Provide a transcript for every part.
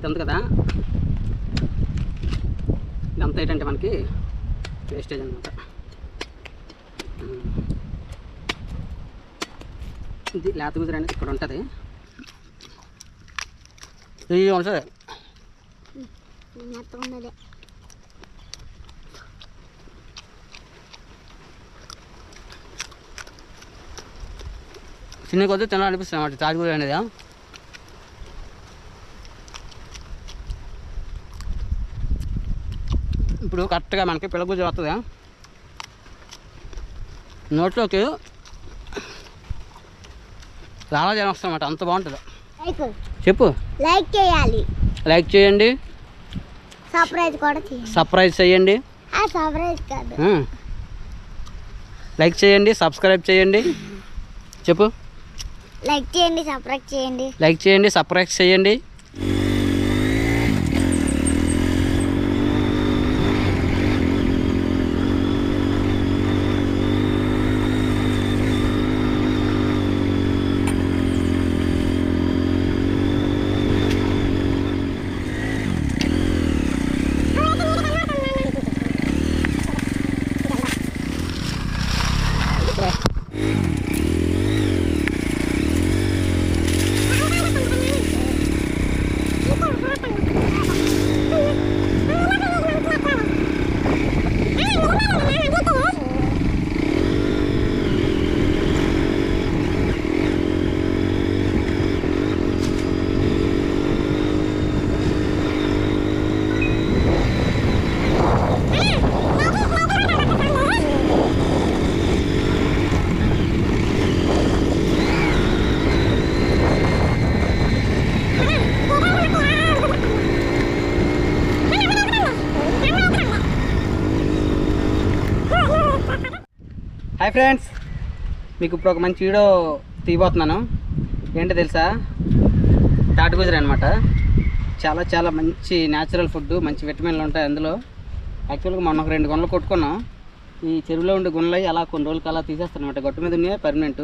ఇది ఉంది కదా. ఇదంతా ఏంటంటే మనకి వేస్టేజ్ అనమాట ఇది లేత గుజర అనేది ఇక్కడ ఉంటుంది. ఇది ఉంటుంది. చిన్న కొద్ది తినాలనిపిస్తుంది అన్నమాట. తాటిగూర అనేది. ఇప్పుడు కరెక్ట్గా మనకి పిల్లగుజ్జు వస్తుంది? నోట్లోకి చాలా జనం వస్తాయన్నమాట అంత బాగుంటుంది. చెప్పు. లైక్ చేయాలి. లైక్ చేయండి. సర్ప్రైజ్ కూడా సర్ప్రైజ్ చేయండి. ఆ సర్ప్రైజ్ కాదు. లైక్ చేయండి సబ్స్క్రైబ్ చేయండి. చెప్పు. లైక్ చేయండి సర్ప్రైజ్ చేయండి. లైక్ చేయండి సబ్స్క్రైబ్ చేయండి. sempre. Hi friends. మీకు ఇప్పుడు ఒక మంచి వీడియో తీయబోతున్నాను. ఏంటో తెలుసా? తాటిగుజర అనమాట చాలా చాలా మంచి న్యాచురల్ ఫుడ్ మంచి విటమిన్లు ఉంటాయి అందులో. యాక్చువల్గా మొన్న ఒక రెండు గుణలు కొట్టుకున్నాం. ఈ చెరువులో ఉండే గుణలు అవి అలా కొన్ని రోజులకి అలా తీసేస్తారనమాట గట్టు మీద ఉన్నాయి పర్మనెంట్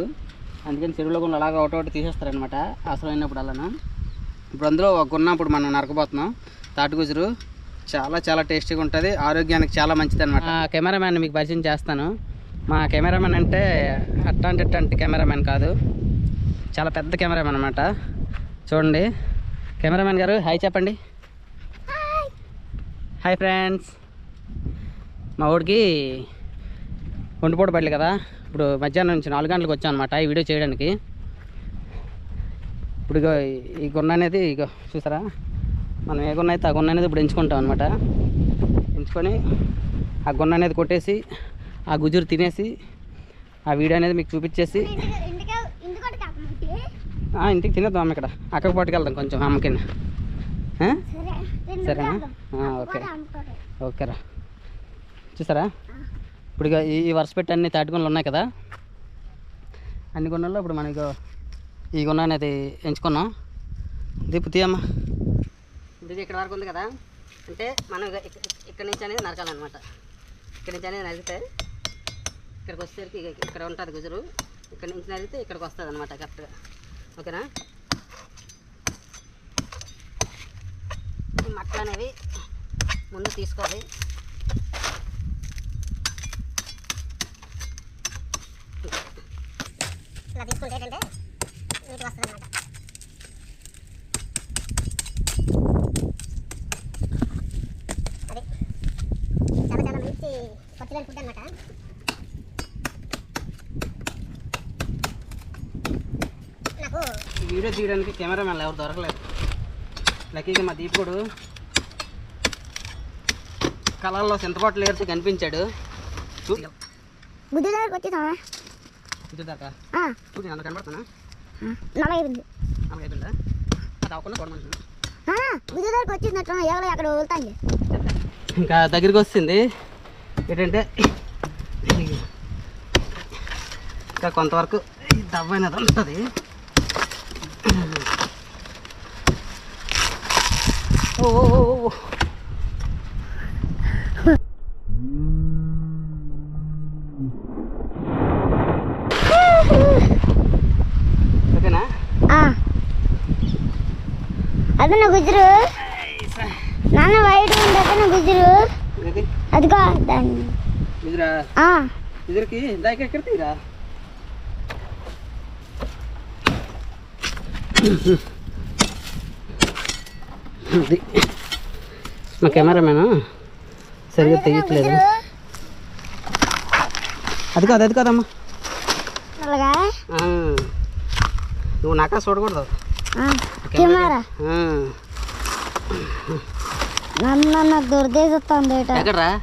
అందుకని చెరువులో గుణలు అలాగా ఒకటోటి తీసేస్తారనమాట అవసరమైనప్పుడు అలానా? ఇప్పుడు అందులో ఒక గున్న ఇప్పుడు మనం నరకబోతున్నాం. తాటిగుజరు చాలా చాలా టేస్టీగా ఉంటుంది. ఆరోగ్యానికి చాలా మంచిది అనమాట కెమెరామ్యాన్ మీకు పరిచయం చేస్తాను. మా కెమెరామెన్ అంటే అట్లాంటి అట్లాంటి కెమెరామెన్ కాదు. చాలా పెద్ద కెమెరామెన్ అనమాట చూడండి. కెమెరామెన్ గారు హాయ్ చెప్పండి. హాయ్. ఫ్రెండ్స్. మా ఊడికి ఒంటిపూట పడలే కదా. ఇప్పుడు మధ్యాహ్నం నుంచి నాలుగు గంటలకు వచ్చాం అనమాట ఈ వీడియో చేయడానికి. ఇప్పుడు ఇగో ఈ గున్న అనేది ఇగో చూసారా? మనం ఏ గున్న అయితే ఆ గున్న అనేది ఇప్పుడు ఎంచుకుంటాం అనమాట ఎంచుకొని ఆ గున్న అనేది కొట్టేసి ఆ గుజురు తినేసి ఆ వీడియో అనేది మీకు చూపించేసి ఇంటికి తినేద్దాం అమ్మ ఇక్కడ. అక్కడికి పట్టుకెళ్దాం కొంచెం అమ్మకి సరే రెండు సరేనా? ఓకే. ఓకేరా చూసారా? ఇప్పుడు ఈ వరుస పెట్టి అన్ని తాటి గున్నలు ఉన్నాయి కదా? అన్ని గున్నల్లో ఇప్పుడు మనం ఇగో ఈ గున్న అనేది ఎంచుకున్నాం. దీపు తీయమ్మా. ఇది ఇక్కడ వరకు ఉంది కదా? అంటే మనం ఇక ఇక్క- ఇక్కడ నుంచి అనేది నరకాలన్నమాట. ఇక్కడ నుంచి అనేది నరికితే ఇక్కడికి వచ్చేసరికి ఇక్కడ ఉంటుంది గుజరు. ఇక్కడ నుంచి నరిగితే ఇక్కడికి వస్తుంది అనమాట కరెక్ట్గా ఓకేనా? ఈ మట్టలు అనేవి ముందు తీసుకోవాలి. ఇలా తీసుకుంటే ఏంటంటే నీట్గా వస్తుంది అనమాట అది చాలా చాలా మంచి పర్టికులర్ ఫుడ్ అనమాట నాకు ఈ వీడియో తీయడానికి కెమెరామెన్ ఎవరు దొరకలేదు. లక్కీగా మా దీపుడు కలర్లో చింతపాటు లేర్చి కనిపించాడు. చూ- బుద్ధి దగ్గరకు వచ్చేసామా చూద్దాకా చూడు నేను అందులో కనబడుతున్నా. నలభై ఉంది ఆమె అయిపోయిందా? అది అవ్వకుండా చూడమంటున్నా బుద్ధి దగ్గరకు వచ్చిందట్టు ఎవరో అక్కడ వెళ్తాను ఇంకా దగ్గరికి వస్తుంది. ఏంటంటే ఇంకా కొంతవరకు ఈ దవ్వ అనేది ఉంటుంది. ఓ, ఓ. ఓకేనా అదన్న గుజరు. నాన్న వైట్ ఉండక గుజురు. ఇది అదిగో దాన్ని. ఇదిరా ఆ, ఇద్దరికి దా ఇక్కడ ఇక్కడ తీరా? అది మా కెమెరామెన్? సరిగ్గా తెగట్లేదు అది కాదు అది కాదమ్మా. నువ్వు నాకా చూడకూడదు. కెమెరా. నన్ను నాకు దుర్దేశిస్తుంది ఎక్కడరా?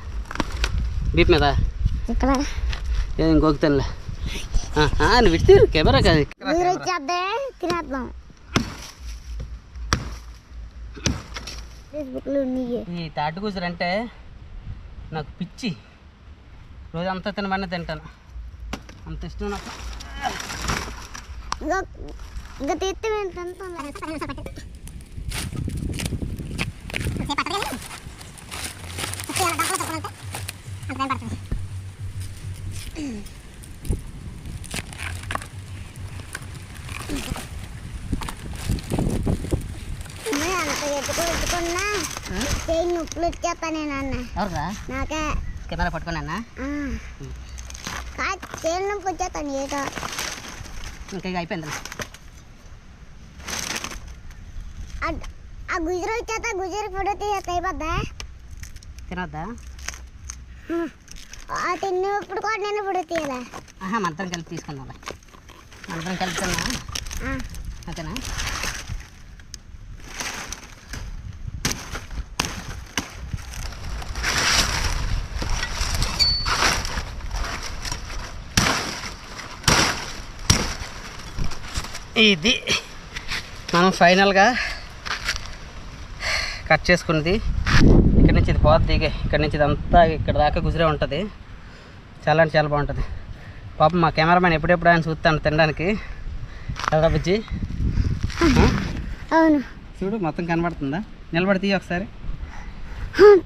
బీప్ మీద. ఇక్కడ. ఏం ఇంకొక తినలే ఆ, ఆ, నువ్వు ఇట్టి కెమెరా కాదు. తినేద్దాం. ఫేస్బుక్లో ఈ తాటి కూతురు అంటే నాకు పిచ్చి. రోజంతా తినమని తింటాను. అంత ఇష్టం నాకు. ఇంకా ఇంకా తెత్తి మేము తింటాం ఎత్తుకున్నా చేయి నొప్పులు వచ్చేస్తానే నాన్న ఎవరురా నాకే. కెమెరా పట్టుకున్నా నొప్పి వచ్చేస్తాను ఏదో. ఇంకా ఇక అయిపోయింది ఆ గుజరు వచ్చేస్తా గుజరు ఫోటో తీసేస్తా అయిపోద్దా? తినొద్దా? ఆ తిన్న ఇప్పుడు కూడా నేను ఫోటో తీయాలా? ఆహా మంత్రం కలిపి తీసుకుందాం మంత్రం కలిపి తిన్నా ఆ. ఓకేనా? ఇది మనం ఫైనల్గా కట్ చేసుకున్నది. ఇక్కడ నుంచి ఇది పోద్ది దిగే ఇక్కడ నుంచి ఇదంతా ఇక్కడ దాకా గుజరే ఉంటుంది. చాలా అంటే చాలా బాగుంటుంది. పాపం మా కెమెరామెన్ ఎప్పుడెప్పుడు ఆయన చూస్తాను తినడానికి. కదా బుజ్జి? అవును. చూడు మొత్తం కనబడుతుందా? నిలబడి తీయ ఒకసారి.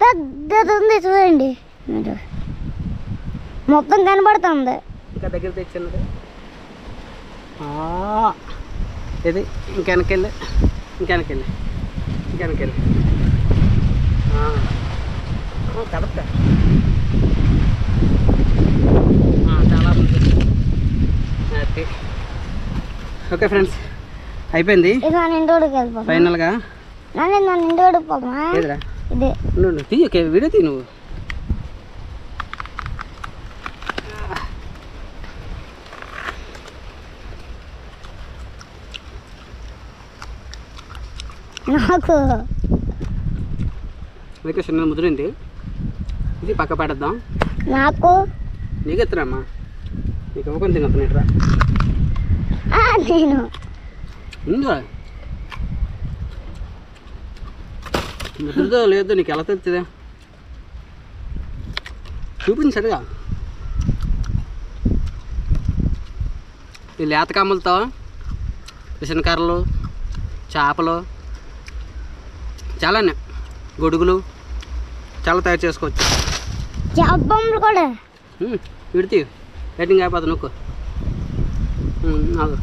పెద్దది చూడండి. మొత్తం కనబడుతుంది. ఇంకా దగ్గర తెచ్చినది ఇది ఇంకెనకెళ్ళి. ఇంకెనకెళ్ళి. ఇంకెనకెళ్ళి. కదప చాలా అది ఓకే. ఫ్రెండ్స్. అయిపోయింది? ఫైనల్గా? తీయ వీడియో తీ నువ్వు. నాకు. అందుకే చిన్న ముదిరింది. ఇది పక్క పెడద్దాం. నాకు. నీకు ఎత్తురామ్మా నీకు ఇవ్వకొని తినొద్దు నేను. ఉందా? ముద్రతో లేదు నీకు ఎలా తెలుస్తుందా? చూపించు సరిగా ఈ లేత కమ్మలతో విసనకర్రలు చేపలు చాలానే. గొడుగులు చాలా తయారు చేసుకోవచ్చు. చెప్పమ్మలు కూడా. విడితే రేటింగ్ అయిపోతుంది నొక్కు. ఆగు.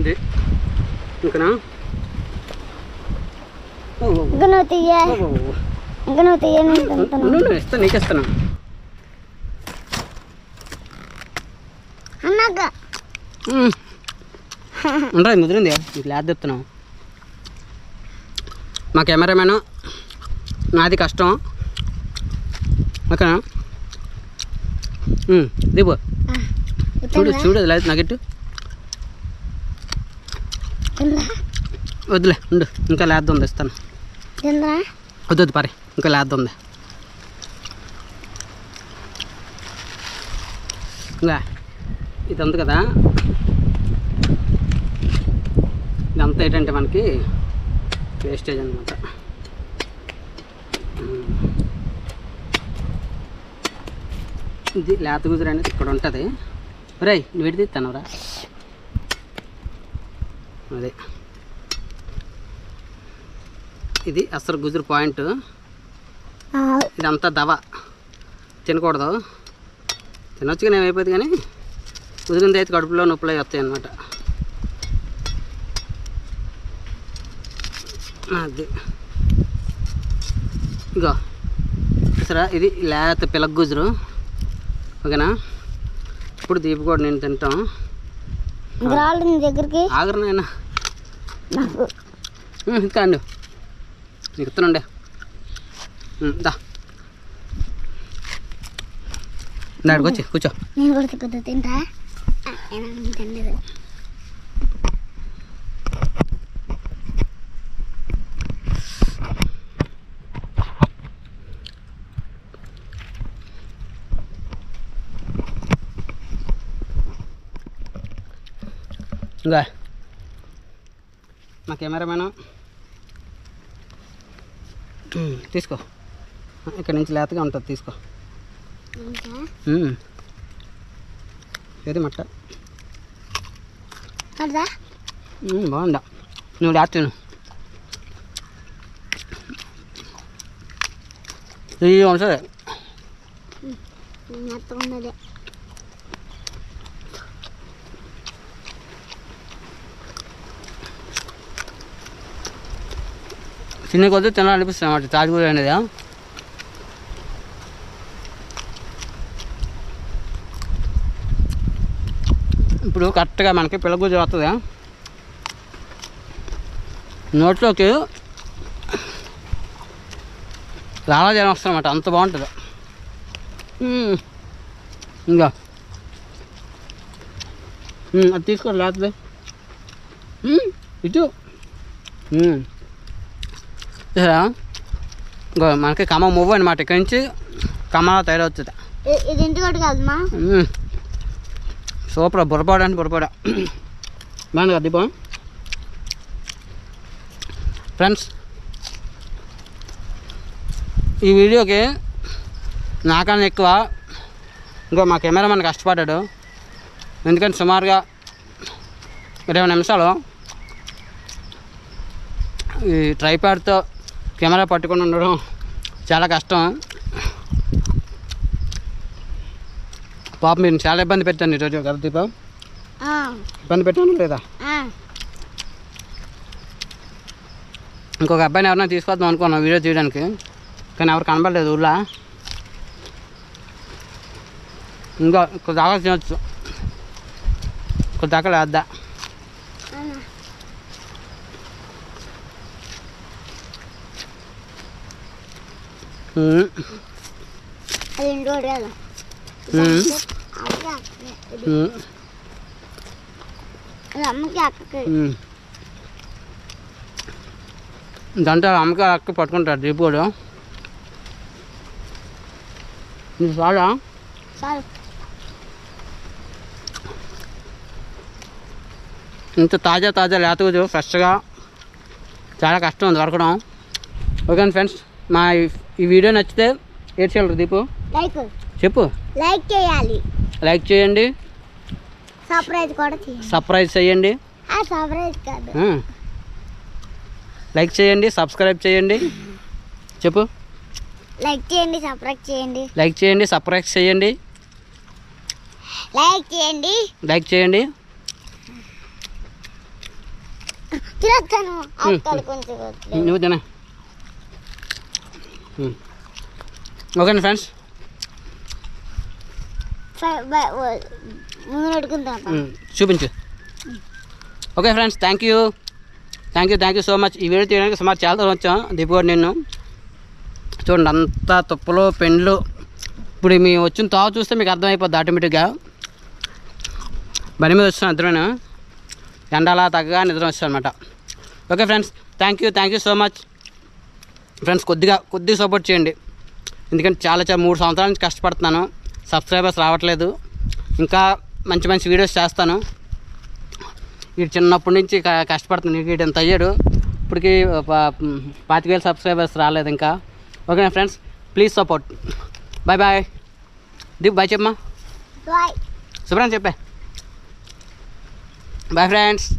ఇది. ఇంకనా? ఇస్తాను నీకు ఇస్తాను. ఉండరా ముదిరింది. ఇట్లా యాద్ చెప్తున్నాం మా కెమెరామెన్. నాది కష్టం. ఓకేనా? దిగు. చూడు చూడు లేదు నాకెట్టు. తిందా వద్దులే ఉండు. ఇంకా లేద్ద ఉంది ఇస్తాను. వద్దు వద్దు పరి. ఇంకా లేద్ద ఉంది. ఇంకా ఇది ఉంది కదా. ఇదంతా ఏంటంటే మనకి వేస్టేజ్ అనమాట ఇది లేత గుజురు అనేది ఇక్కడ ఉంటుంది. రై నువ్వు విడిది తనవరా అదే. ఇది అసలు గుజురు పాయింట్. ఇదంతా దవ. తినకూడదు. తినొచ్చు కానీ ఏమైపోతుంది కానీ కుదిరింది అయితే కడుపులో నొప్పులు అవి వస్తాయి అన్నమాట అది. ఇగో సరే ఇది లేత పిలక గుజరు ఓకేనా? ఇప్పుడు దీపు కూడా నేను తింటాం. దగ్గరికి. ఆగరు నాయన. కాండు నీకు దా. దాడికి వచ్చి కూర్చో. నేను కూడా తిక్కుతా తింటా? ఇంకా మా కెమెరామెన్. తీసుకో. ఇక్కడ నుంచి లేతగా ఉంటుంది తీసుకో. ఏది మట్ట? బాగుందా. నువ్వు లేత తిను. ఇది సరే చిన్న కొద్ది తినాలనిపిస్తుంది అన్నమాట. తాజుగూర అనేది ఇప్పుడు కరెక్ట్గా మనకి పిల్లగుజ్జు వస్తుంది నోట్లోకి లాలాజలం వస్తుంది అన్నమాట. అంత బాగుంటుంది. ఇంకా. అది తీసుకో లేకపోతే ఇటు. చూసారా మనకి కమ్మ మువ్వు అనమాట ఇక్కడి నుంచి కమ్మలా తయారవుతుంది. సూపర్ బుర్రపాడ అంటే బుర్రపాడ బాగుంది కదా దీపం ఫ్రెండ్స్ ఈ వీడియోకి నాకన్నా ఎక్కువ ఇంకో మా కెమెరామెన్ కష్టపడ్డాడు ఎందుకంటే సుమారుగా ఇరవై నిమిషాలు ఈ ట్రైపాడ్తో కెమెరా పట్టుకొని ఉండడం చాలా కష్టం. పాప మీరు చాలా ఇబ్బంది పెట్టాను ఈరోజు కదా దీపం? ఇబ్బంది పెట్టాను లేదా. ఇంకొక అబ్బాయిని ఎవరైనా తీసుకొద్దాం అనుకున్నాం వీడియో తీయడానికి. కానీ ఎవరు కనబడలేదు ఊళ్ళో. ఇంకా కొద్ది దాకా తినొచ్చు కొద్ది దాకా లేద్దా అవునా? ఉమ్. అది ఇంటికోటి కాదు ఉమ్. అమ్మకి అక్కకి ఇది ఉమ్. ఇది అమ్మకి అక్కకి ఉమ్. దాంట్లో అమ్మకి అక్క పట్టుకుంటారు దీపు కూడా ఇది చాలా ఇంత తాజా తాజా లేతగుజు ఫ్రెష్గా చాలా కష్టం దొరకడం ఓకే ఫ్రెండ్స్ మా ఈ- వీడియో నచ్చితే ఏడ్ చేయగలరు దీపు లైక్. చెప్పు. లైక్ చేయాలి. లైక్ చేయండి. సర్ప్రైజ్ కూడా చేయాలి సర్ప్రైజ్ చేయండి. ఆ సర్ప్రైజ్ కాదు. లైక్ చేయండి సబ్స్క్రైబ్ చేయండి. చెప్పు. లైక్ చేయండి సబ్స్క్రైబ్ చేయండి. లైక్ చేయండి సబ్స్క్రైబ్ చేయండి. లైక్ చేయండి. లైక్ చేయండి. నువ్వు తిన. ఓకే ఫ్రెండ్స్ చూపించు okay friends thank you thank you thank you so much ఈ వీడియో తీయడానికి సుమారు చాలా దూరం వచ్చాం దీపు కూడా నేను చూడండి అంతా తుప్పలు పెండ్లు ఇప్పుడు మేము వచ్చిన తావు చూస్తే మీకు అర్థమైపోద్ది ఆటోమేటిక్గా బండి మీద వచ్చిన నిద్రను ఎండలా తగ్గగా నిద్ర వస్తుంది అనమాట okay friends thank you thank you so much friends కొద్దిగా కొద్దిగా సపోర్ట్ చేయండి. ఎందుకంటే చాలా చాలా మూడు సంవత్సరాల నుంచి కష్టపడుతున్నాను. సబ్స్క్రైబర్స్ రావట్లేదు. ఇంకా మంచి మంచి వీడియోస్ చేస్తాను. వీడు చిన్నప్పటి నుంచి కష్టపడుతున్నాను వీడు ఇంత అయ్యాడు? ఇప్పటికి ప- పాతిక వేల సబ్స్క్రైబర్స్ రాలేదు ఇంకా. Okay friends please support bye bye Deep bye చెప్పమ్మా. బాయ్ శుభ్రం చెప్పే. Bye friends